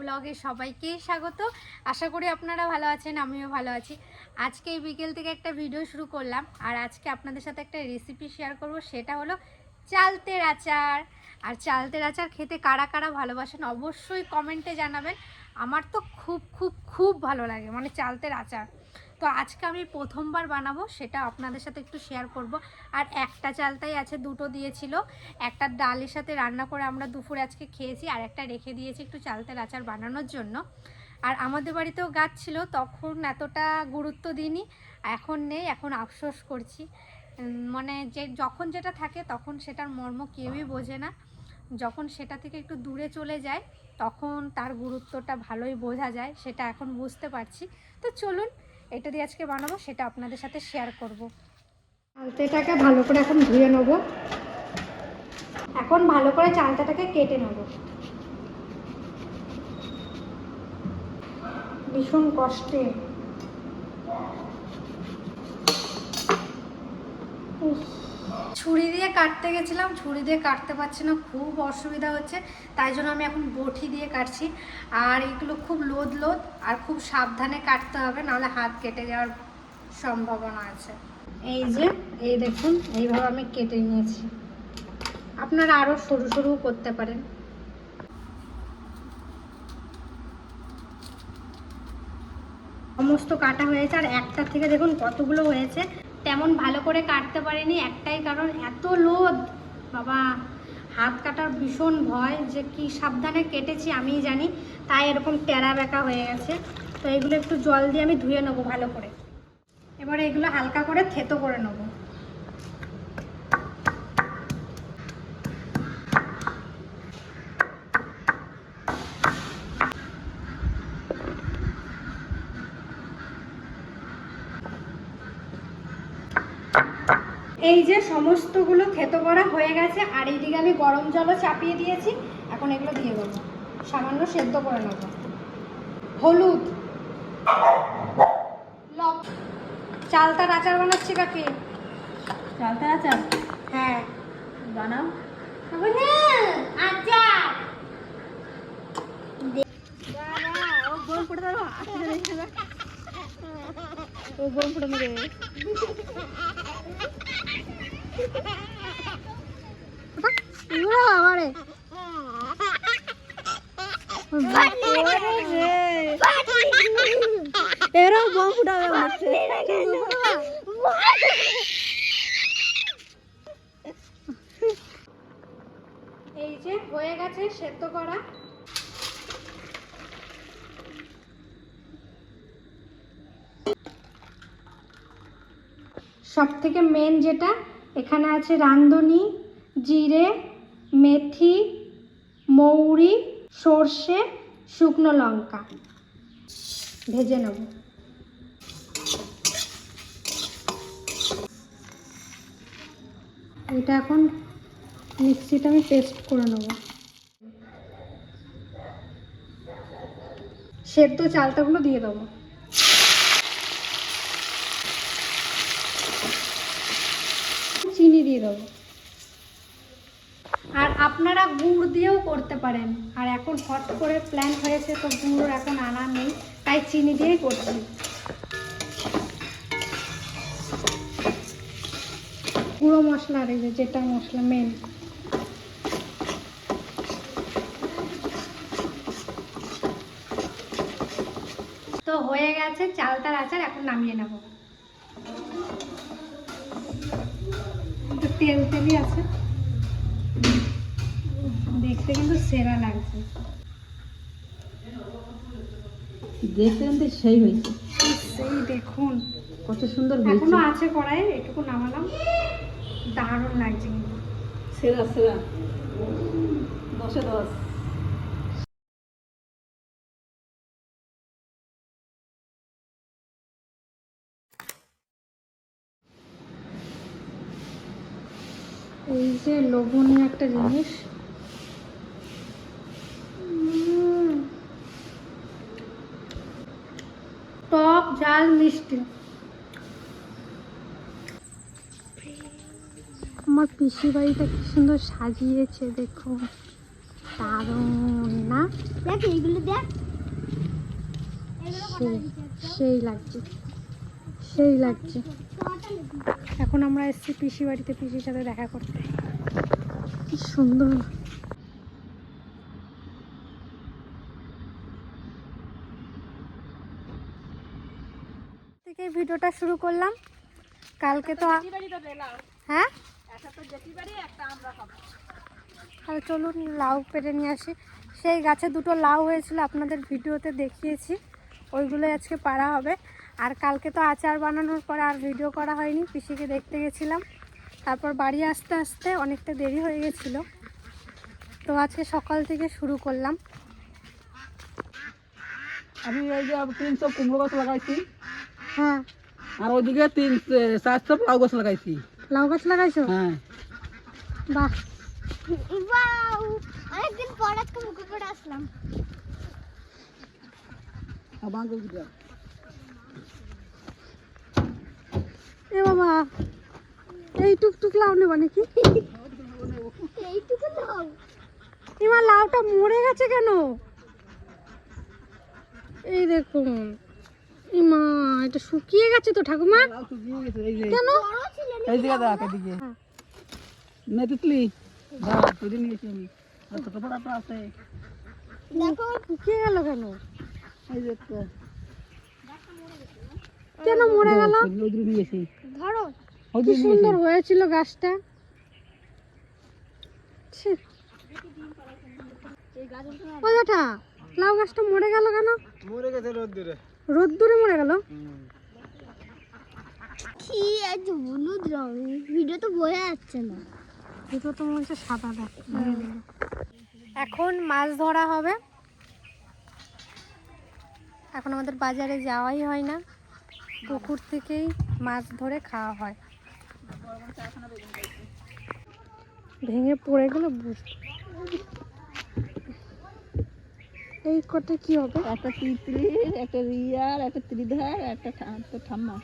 ব্লগে সবাইকে স্বাগত। আশা করি আপনারা ভালো আছেন, আমিও ভালো আছি। আজকে এই বিকেল থেকে একটা ভিডিও শুরু করলাম আর আজকে আপনাদের সাথে একটা রেসিপি শেয়ার করব, সেটা হলো চালতের আচার। আর চালতের আচার খেতে কারা কারা ভালোবাসেন অবশ্যই কমেন্টে জানাবেন। আমার তো খুব খুব খুব ভালো লাগে মানে চালতের আচার। তো আজকে আমি প্রথমবার বানাবো, সেটা আপনাদের সাথে একটু শেয়ার করব। আর একটা চালতাই আছে, দুটো দিয়েছিল। একটা ডালের সাথে রান্না করে আমরা দুপুরে আজকে খেয়েছি, আর একটা রেখে দিয়েছি একটু চালতের আচার বানানোর জন্য। আর আমাদের বাড়িতেও গাছ ছিল, তখন এতটা গুরুত্ব দিইনি, এখন নেই, এখন আফসোস করছি। মানে যে, যখন যেটা থাকে তখন সেটার মর্ম কেউই বোঝে না। যখন সেটা থেকে একটু দূরে চলে যায়, তখন তার গুরুত্বটা ভালোই বোঝা যায়, সেটা এখন বুঝতে পারছি। তো চলুন এটা দিয়ে আজকে বানাবো সেটা আপনাদের সাথে শেয়ার করব। আলতেটাকে ভালো করে এখন ধুয়ে নেব। এখন ভালো করে চালতাটাকে কেটে নেব। ভীষণ কষ্টে। উফ, ছুরি দিয়ে কাটতে গেছিলাম, ছুরি দিয়ে কাটতে পারছি না, খুব অসুবিধা হচ্ছে, তাই জন্য আমি এখন বটি দিয়ে কাটছি। আর এগুলো খুব লোদ লোদ, আর খুব সাবধানে কাটতে হবে, নাহলে হাত কেটে যাওয়ার সম্ভাবনা আছে। এই যে, এই দেখুন, এইভাবে আমি কেটে নিয়েছি। আপনারা আরও সরু সরু করতে পারেন। সমস্ত কাটা হয়েছে, আর একটা থেকে দেখুন কতগুলো হয়েছে। তেমন ভালো করে কাটতে পারিনি, একটাই কারণ এত লোদ বাবা, হাত কাটার ভীষণ ভয় যে কি সাবধানে কেটেছি আমিই জানি, তাই এরকম টেরা বেঁকা হয়ে গেছে। তো এগুলো একটু জল দিয়ে আমি ধুয়ে নেব ভালো করে। এবারে এগুলো হালকা করে থেতো করে নেব। এই যে সমস্তগুলো থেতো করা হয়ে গেছে আর এইদিকে আমি গরম জলও চাপিয়ে দিয়েছি। এখন এগুলো দিয়ে দেবো। সামান্য সেদ্ধ করে নেব। হলুদ। লব চালতার আচার বানাচ্ছি কাকে? চালতার আচার? হ্যাঁ। বানাও। না আচার। ও গোল পড়ে আমারে এরাও বম ফুটাবে হচ্ছে এই যে হয়ে গেছে সেদ্ধ করা। সব থেকে মেন যেটা এখানে আছে রাঁধুনি, জিরে, মেথি, মৌরি, সর্ষে, শুকনো লঙ্কা। ভেজে নেব। এটা এখন মিক্সিটা আমি পেস্ট করে নেব। সেদ্ধ চালটাগুলো দিয়ে দেবো চিনি দিয়ে দেবো আর আপনারা গুড় দিয়েও করতে পারেন। আর এখন হট করে প্ল্যান হয়েছে, তো গুড় এখন আনা নেই, তাই চিনি দিয়েই করছি। গুঁড়ো মশলা আর যেটা মশলা মেন তো হয়ে গেছে চালতার আচার, এখন নামিয়ে নেব। তেল তেলই আছে। দেখতে কিন্তু সেরা লাগছে। দেখতে কিন্তু সেই হয়েছে। সেই দেখুন। কত সুন্দর হয়েছে। এখনও আছে কড়াই এটুকু নামালাম। দারুণ লাগছে কিন্তু। সেরা সেরা। দশে দশ এই যে লোভনীয় একটা জিনিস উম। টক ঝাল মিষ্টি। আমার পিসি বাড়িটা কি সুন্দর সাজিয়েছে দেখুন দারুণ না? দেখ এইগুলো দেখ। সেই সেই লাগছে। সেই লাগছে। এখন আমরা এসেছি পিসি বাড়িতে পিসির সাথে দেখা করতে। কি সুন্দর থেকে ভিডিওটা শুরু করলাম। কালকে তো হ্যাঁ? তাহলে চলুন লাউ পেরে নিয়ে আসি। সেই গাছে দুটো লাউ হয়েছিল, আপনাদের ভিডিওতে দেখিয়েছি। ওইগুলোই আজকে পাড়া হবে। আর কালকে তো আচার বানানোর পরে আর ভিডিও করা হয়নি, পিসিকে দেখতে গেছিলাম। তারপর বাড়ি আসতে আসতে অনেকটা দেরি হয়ে গেছিল। তো আজকে সকাল থেকে শুরু করলাম। আমি এই যে তিনশো কুমড়ো গাছ লাগাইছি। হ্যাঁ। আর ওইদিকে তিন চারশো লাউ গাছ লাগাইছি। লাউ গাছ লাগাইছো? হ্যাঁ। বাহ। ওয়াও অনেকদিন পর আজকে মুখে পড়ে আসলাম। এ বাবা এই টুকটুক লাউ নেবা নাকি? এইটুকু নাও এবার লাউটা মরে গেছে কেন? এই দেখুন। ইমা এটা শুকিয়ে গেছে তো ঠাকুমা। লাউ শুকিয়ে গেছে, এই যে। কেন? এই দিকে দেখ এদিকে হ্যাঁ। নে তিতলি দাঁড়া তুলে নিয়েছি আমি। আর ছোট বড়টা আছে। দেখো শুকিয়ে গেল কেন? এই যে একটা কেন মরে গেল? ধরো কি সুন্দর হয়েছিল গাছটা। ছি। ও জ্যাঠা লাউ গাছটা মরে গেল কেন? মরে গেছে রোদ্দুরে রোদ্দুরে মরে গেল। কি আজ হলুদ রং ভিডিও তো বোঝা যাচ্ছে না। দুটো তো মনে হচ্ছে সাদা এখন মাছ ধরা হবে। এখন আমাদের বাজারে যাওয়াই হয় না। পুকুর থেকেই মাছ ধরে খাওয়া হয়। ভেঙে পড়ে গেলে বুঝতে এই কটা কি হবে? একটা তিতলি একটা রিয়ার একটা ত্রিধার একটা ঠা- একটা ঠাম্মা।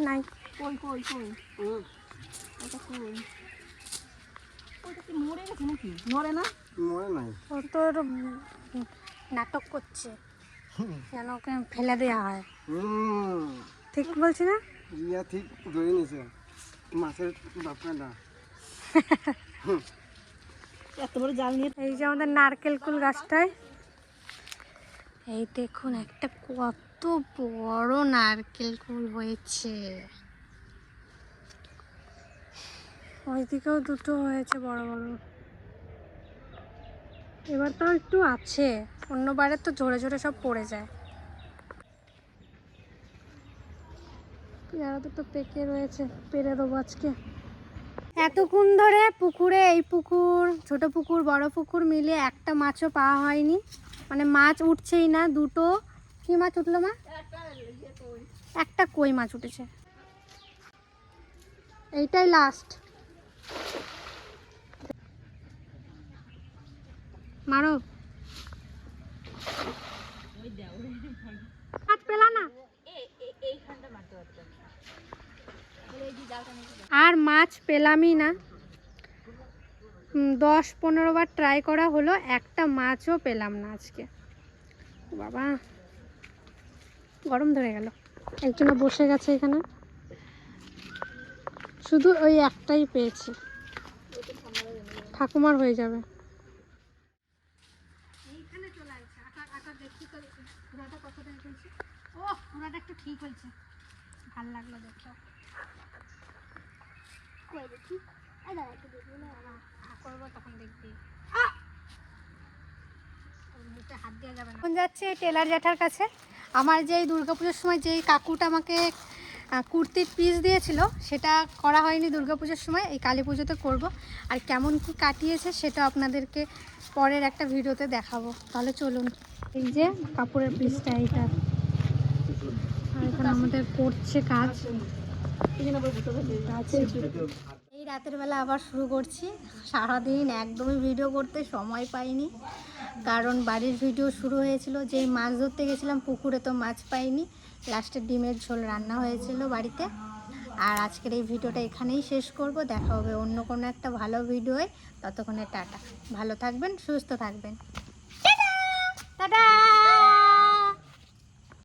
নাই। কই কই কই? ওটা কই? ওটা কি মরে গেছে নাকি? মরে না? মরে ও তোর নাটক করছে। যেন ওকে ফেলে দেওয়া হয়। ঠিক বলছি না? রিয়া ঠিক ধরে নিছে মাছের বাপকাটা এত বড় জাল নিয়ে এই যে আমাদের নারকেল কুল গাছটায়। এই দেখুন একটা কত বড় নারকেল কুল হয়েছে। ওইদিকেও দুটো হয়েছে বড় বড়। এবার তাও একটু আছে। অন্যবারে তো ঝরে ঝরে সব পড়ে যায়। পেয়ারা দুটো পেকে রয়েছে, পেরে দেবো আজকে। এতক্ষণ ধরে পুকুরে, এই পুকুর, ছোট পুকুর, বড় পুকুর মিলে একটা মাছও পাওয়া হয়নি। মানে মাছ উঠছেই না, দুটো। কি মাছ উঠল মা? একটা কই মাছ উঠেছে? এইটাই লাস্ট মারো। না। আর মাছ পেলামই না। দশ পনেরো বার ট্রাই করা হলো, একটা মাছও পেলাম না আজকে। বাবা। গরম ধরে গেল। একজন বসে গেছে এখানে। শুধু ওই একটাই পেয়েছি। ঠাকুমার হয়ে যাবে এইখানে চলে আসছে আটা আটা দেখি তো ঘোড়াটা কতটা হয়েছে ঘোড়াটা একটু ঠিক হয়েছে। ভালো লাগল দেখো। এই টেলার জ্যাঠার কাছে। আমার যেই দুর্গাপুজোর সময় যেই কাকুটা আমাকে কুর্তির পিস দিয়েছিল, সেটা করা হয়নি দুর্গাপুজোর সময়। এই কালী পুজোতে করব। আর কেমন কি কাটিয়েছে সেটা আপনাদেরকে পরের একটা ভিডিওতে দেখাবো। তাহলে চলুন। এই যে কাপড়ের পিসটা এইটা। এখানে আমাদের করছে কাজ। এই রাতের বেলা আবার শুরু করছি। সারাদিন একদমই ভিডিও করতে সময় পাইনি। কারণ বাড়ির ভিডিও শুরু হয়েছিল, যেই মাছ ধরতে গেছিলাম পুকুরে তো মাছ পাইনি। লাস্টে ডিমের ঝোল রান্না হয়েছিল বাড়িতে। আর আজকের এই ভিডিওটা এখানেই শেষ করব। দেখা হবে অন্য কোনো একটা ভালো ভিডিওয় ততক্ষণে টাটা। ভালো থাকবেন, সুস্থ থাকবেন। টাটা!